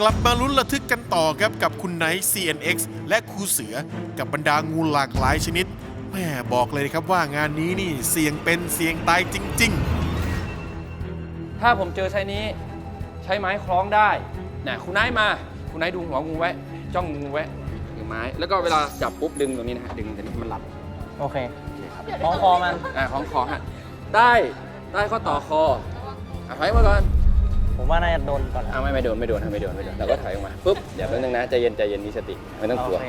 กลับมาลุ้นระทึกกันต่อครับกับคุณไนท์ CNX และครูเสือกับบรรดางูหลากหลายชนิดแม่บอกเลยนะครับว่างานนี้นี่เสี่ยงเป็นเสี่ยงตายจริงๆถ้าผมเจอไซส์นี้ ใช้ไม้คล้องได้นะคุณนายมา คุณนายดูหัวงูไว้ จ้องงูไว้ถือไม้ แล้วก็เวลาจับปุ๊บดึงตรงนี้นะฮะดึงตรงนี้ให้มันหลับโอเคคล้องคอมัน อ่าของคอฮะได้ได้ข้อต่อคออะถอยมาก่อน ผมว่าน่าจะโดนก่อนนะอ่าไม่ไม่โดนไม่โดนฮะไม่โดนไม่โดนเราก็ถอยออกมาปุ๊บเดี๋ยวแป๊บนึงนะใจเย็นใจเย็นมีสติไม่ต้องกลัวโอเค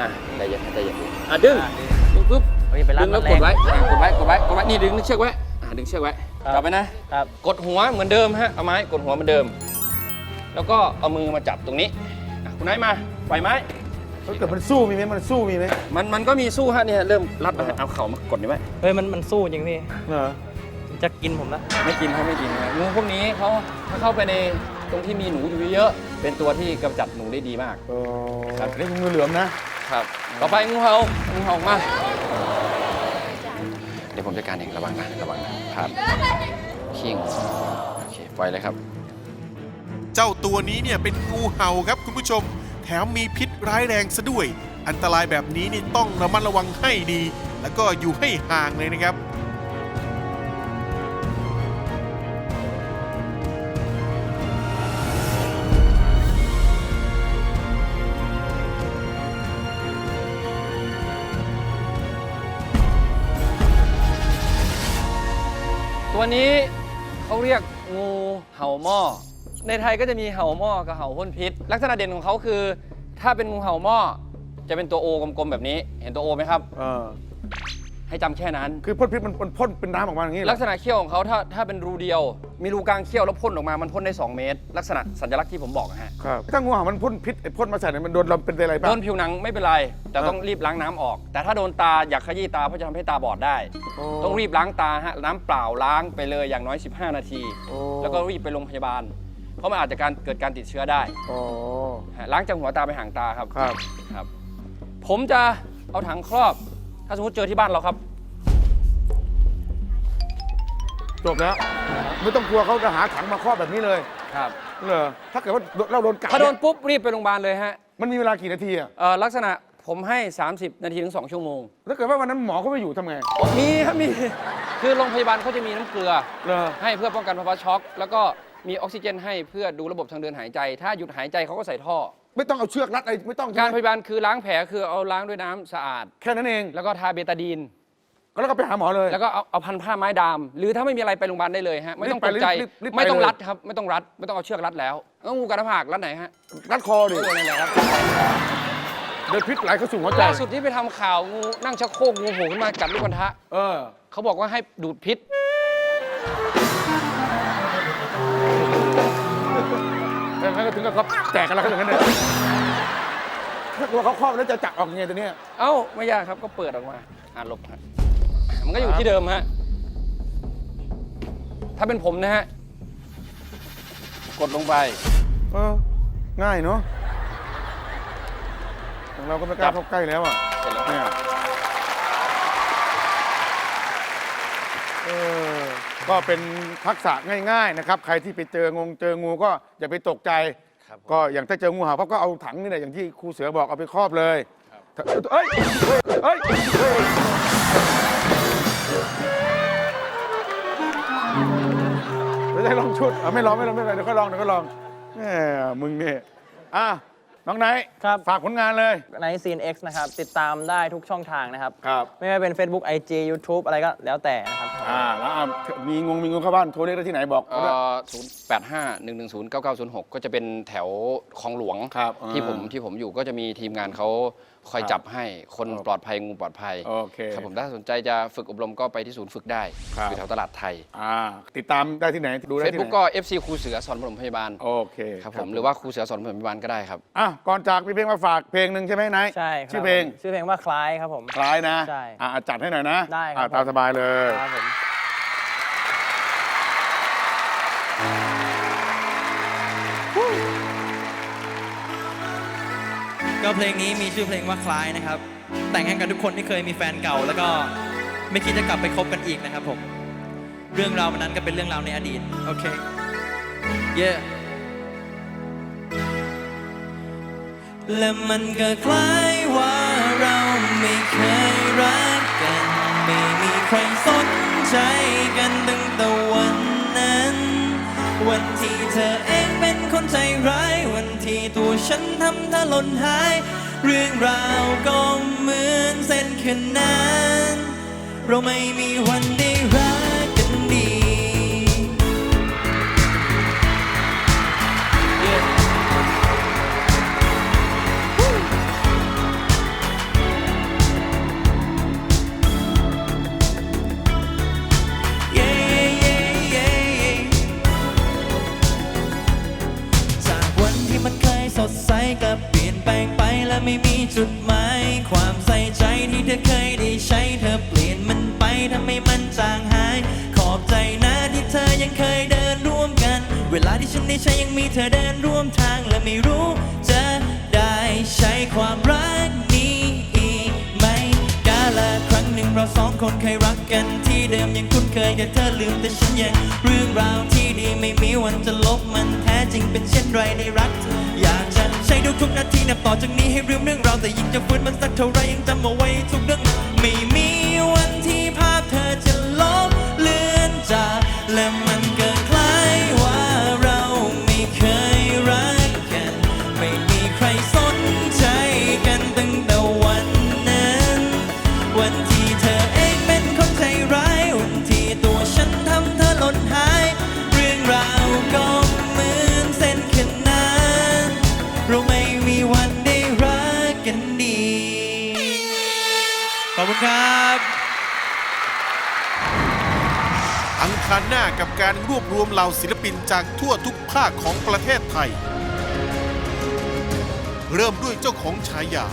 อะใจเย็นใจเย็นอะดึงอะดึงปุ๊บเฮ้ยไปรัดึดงแล้วมันกดแรไว้งอะกดไว้กดไว้กดไว้นี่ดึงเชือกไว้อะดึงเชือกไว้ครับจับไปนะ ครับกดหัวเหมือนเดิมฮะเอาไม้กดหัวเหมือนเดิม แล้วก็เอามือมาจับตรงนี้อะคุณนายมาปล่อยไม้ถ้าเกิดมันสู้มีไหมมันสู้มีไหมมันมันก็มีสู้ฮะเนี่ยเริ่มรัดแล้วฮะเอาเข่ามากดนี่ไว้เฮ้ยมันมันสู้จริงพี่เหรอมัน จะกินผมละไม่กินครับไม่กินฮะงูพวกนี้เขาถ้าเข้าไปในตรงที่มีหนูอยู่เยอะๆเป็นตัวที่กำจัดหนูได้ดีมากโอ้ครับนี่งูเหลือมนะ ครับ ต่อไปงูเห่างูเห่ามา เดี๋ยวผมจัดการเองระวังนะระวังนะครับขี้งูโอเคปล่อยเลยครับ เจ้าตัวนี้เนี่ยเป็นงูเห่าครับคุณผู้ชม แถมมีพิษร้ายแรงซะด้วย อันตรายแบบนี้นี่ต้องระมัดระวังให้ดี แล้วก็อยู่ให้ห่างเลยนะครับ ตัวนี้เขาเรียกงูเห่าหม้อ ในไทยก็จะมีเห่าหม้อกับเห่าพ่นพิษ ลักษณะเด่นของเขาคือ ถ้าเป็นงูเห่าหม้อจะเป็นตัวโอกลมๆแบบนี้ เห็นตัวโอไหมครับ เออ ให้จำแค่นั้น คือพ่นพิษมันมันพ่นเป็นน้ำออกมาอย่างนี้เหรอลักษณะเขี้ยวของเขาถ้าถ้าเป็นรูเดียว มีรูกลางเขี้ยวแล้วพ่นออกมามันพ่นได้ 2 เมตร ลักษณะสัญลักษณ์ที่ผมบอกนะฮะครับถ้างูเห่ามันพ่นพิษไอ้พ่นมาใส่เนี่ยมันโดนเราเป็นอะไรบ้าโดง นผิวหนังไม่เป็นไร แต่ต้องรีบล้างน้ำออก แต่ถ้าโดนตาอยากขยี้ตาเพราะจะทำให้ตาบอดได้ โอ้ ต้องรีบล้างตาฮะน้ำเปล่าล้างไปเลยอย่างน้อย 15 นาทีโอ้แล้วก็รีบไปโรงพยาบาล เพราะมันอาจจะการเกิดการติดเชื้อได้โอ้ฮะล้างจากหัวตาไปหางตาครับครับ ครับ ผมจะเอาถังครอบ ถ้าสมมติเจอที่บ้านเราครับ จบแล้ว ไม่ต้องกลัวเขาจะหาถังมาครอบแบบนี้เลยครับ เหรอถ้าเกิดว่าเราโดนกัดถ้าโดนเยปุ๊บรีบไปโรงพยาบาลเลยฮะมันมีเวลากี่นาทีอะเอ่อลักษณะผมให้ 30 นาทีถึง 2 ชั่วโมง ถ้าเกิดว่าวันนั้นหมอเขาไม่อยู่ทำไงมีครับมี คือโรงพยาบาลเขาจะมีน้ำเกลือ เหรอให้เพื่อป้องกันภาวะช็อก แล้วก็มีออกซิเจนให้เพื่อดูระบบทางเดินหายใจ ถ้าหยุดหายใจเขาก็ใส่ท่อ ไม่ต้องเอาเชือกรัดอะไรไม่ต้องการพใช่ไหมยาบาลคือล้างแผลคือเอาล้างด้วยน้ำสะอาด แค่นั้นเอง แล้วก็ทาเบตาดีน แล้วก็ไปหาหมอเลย แล้วก็เอาเอาพันผ้าไม้ดาม หรือถ้าไม่มีอะไรไปโรงพยาบาลได้เลยฮะ ไม่ต้องตกใจรีบไปรีบรีบไปไม่ต้องเลย รัดครับ ไม่ต้องรัด ไม่ต้องเอาเชือกรัดแล้วแล้วงูกระผากรัดไหนฮะรัดคอดิเออนั่นแหละครับเดินพิษไหลเข้าสู่หัวใจล่าสุดที่ไปทำข่าวงูนั่งชักโครกงูโผล่ขึ้นมากัดลูกกระทะเออเขาบอกว่าให้ดูดพิษ ก็ถึงกับเขาแตกกันแล้วก็อย่างนั้นเลยถ้ากลัวเขาครอบแล้วจะจับออกยังไงตัวเนี้ยเอ้าไม่ยากครับก็เปิดออกมาอ่าลบฮะมันก็อยู่ที่เดิมฮะถ้าเป็นผมนะฮะกดลงไปเออง่ายเนาะของเราก็ไม่กล้าเข้าใกล้แล้วอะเสร็จแล้วเนี่ยเออ ก็เป็นทักษะง่ายๆนะครับ ใครที่ไปเจองงเจองูก็อย่าไปตกใจ ครับผม ก็อย่างถ้าเจองูเห่าปั๊บก็เอาถังนี่แหละอย่างที่ครูเสือบอกเอาไปครอบเลยเอ้ยเอ้ยเอ้ยไม่ได้ลองชุดเอาไม่ลองไม่ลองไม่เป็นไรเดี๋ยวก็ลองเดี๋ยวก็ลองแหมมึงเนี่ยอะ น้องไนท์ครับ ฝากผลงานเลย ใน CNX นะครับ ติดตามได้ทุกช่องทางนะครับ ครับ ไม่ว่าเป็น Facebook IG YouTube อะไรก็แล้วแต่นะครับ อ่าแล้วอะมีงงมีงงเข้าบ้านโทรเรียกได้ที่ไหนบอกเอ่อ0 8 5 1 1 0 9 9 0 6ก็จะเป็นแถวคลองหลวงครับที่ผมอ่าที่ผมอยู่ก็จะมีทีมงานเขาคอยครับจับให้คนครับปลอดภัยงูปลอดภัยโอเคครับผมถ้าสนใจจะฝึกอบรมก็ไปที่ศูนย์ฝึกได้ครับ อยู่แถวตลาดไทยอ่าติดตามได้ที่ไหนดูได้เฟซที่ไหบุ๊กนก็ FC ครูเสือสอนปฐมพยาบาลโอเคครับผมหรือว่าครูเสือสอนปฐมพยาบาลก็ได้ครับ อะก่อนจากมีเพลงมาฝากเพลงหนึ่งใช่ไหมไนท์ใช่ครับชื่อเพลงชื่อเพลงว่าคล้ายครับผม คล้ายนะใช่อะจัดให้หน่อยนะได้ครับ อะตามสบายเลย ครับผม ก็เพลงนี้มีชื่อเพลงว่าคล้ายนะครับ แต่งให้กับทุกคนที่เคยมีแฟนเก่า แล้วก็ไม่คิดจะกลับไปคบกันอีกนะครับผม เรื่องราววันนั้นก็เป็นเรื่องราวในอดีต โอเค เย่ และมันก็คล้ายว่าเราไม่เคยรักกัน ไม่มีใครสนใจกันตั้งแต่วันนั้น วันที่เธอเองเป็นคนใจร้าย วันที่ตัวฉันทำเธอหล่นหาย เรื่องราวก็เหมือนเส้นขนานเราไม่มีวันได้ จุดหมายความใส่ใจที่เธอเคยได้ใช้เธอเปลี่ยนมันไปทำให้มันจางหาย ขอบใจนะที่เธอยังเคยเดินร่วมกัน เวลาที่ฉันได้ใช้ยังมีเธอเดินร่วมทางและไม่รู้จะได้ใช้ความรักนี้อีกไหมกาละครั้งหนึ่งเราสองคนเคยรักกันที่เดิมยังคุ้นเคยแต่เธอลืมแต่ฉันยังเรื่องราวที่ดีไม่มีวันจะลบมัน จริงเป็นเช่นไรในรักเธออยากจะใช้ทุกๆนาทีนับต่อจากนี้ให้ลืมเรื่องราวแต่ยิ่งจะฟื้นมันสักเท่าไรยังจำเอาไว้ทุกเรื่องไม่มีวันที่ภาพเธอจะลบเลือนจากและ อบคุณครับ อังคารหน้ากับการรวบรวมเหล่าศิลปินจากทั่วทุกภาคของประเทศไทย เริ่มด้วยเจ้าของฉายา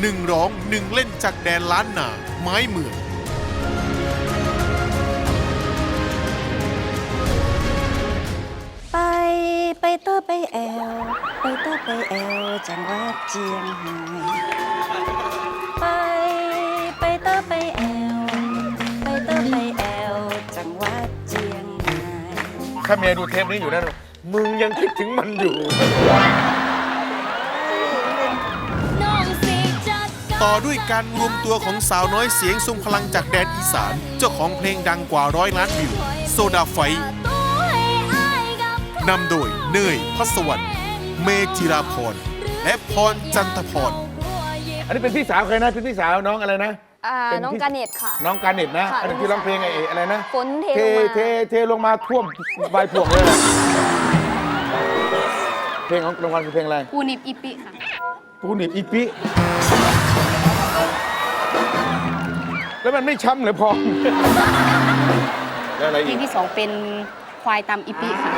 หนึ่งร้องหนึ่งเล่นจากแดนล้านนาไม้เมืองไปไปเตอร์ไปแอลไปเตอร์ไปแอลจังหวัดเจียงไฮ้ไปไป เตอร์ไปแอลไปเตอร์ไปแอลจังหวัดเจียงไฮ้ถ้าเมียดูเทปนี้อยู่นั่นมึงยังคิดถึงมันอยู่ น้องสิจัดต่อด้วยการรวมตัวของสาวน้อยเสียงทรงพลังจากแดนอีสาน เจ้าของเพลงดังกว่าร้อยล้านวิว โซดาไฟท์นำโดยเนยพัสวรรค์เมจิราพรและพรจันทพร อันนี้เป็นพี่สาวใครนะเป็นพี่สาวน้องอะไรนะ อ่าเป็นน้องพี่กาเน็ตค่ะ น้องการเน็ตนะค่ะอันนี้ที่ร้องเพลงไอ้อะไรนะฝนเทเทลงมา เทเทลงมาท่วมใบพวงเลยอะเพลงของรางวัลคือเพลงอะไร ปูนิบอีปิค่ะปูหนีบอีปิ แล้วมันไม่ช้ำเหรือพอแล้วอะไรเพลอีงกที่สองเป็นควายตามอีปิค่ะ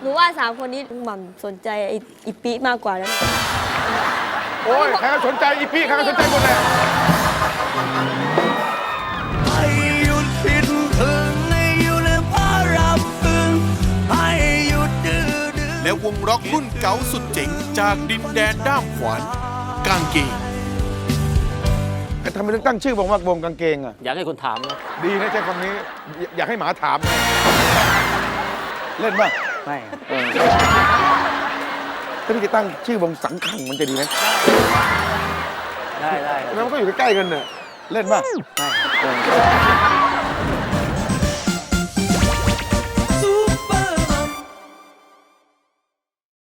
หนูว่าสามคนนี้หม่ำสนใจไอ้อีปิมากกว่าแล้วเนี่ย โอ้ยใครก็สนใจอีปิใครก็สนใจหมดเลยและวงร็อกรุ่นเก๋าสุดเจ๋งจากดินแดนด้ามขวานกางเกงทำไมถึงตั้งชื่อวงว่าวงกางเกงอะ อยากให้คนถามนะ ดีนะใช้คำนี้อยอยากให้หมาถาม เล่นป่ะ ไม่ เออ ถ้าพี่จะตั้งชื่อวงสังขังมันจะดีไหมได้ได้แล้วมันก็อยู่ใกล้ๆกันเนี่ยเล่นป่ะไม่เออ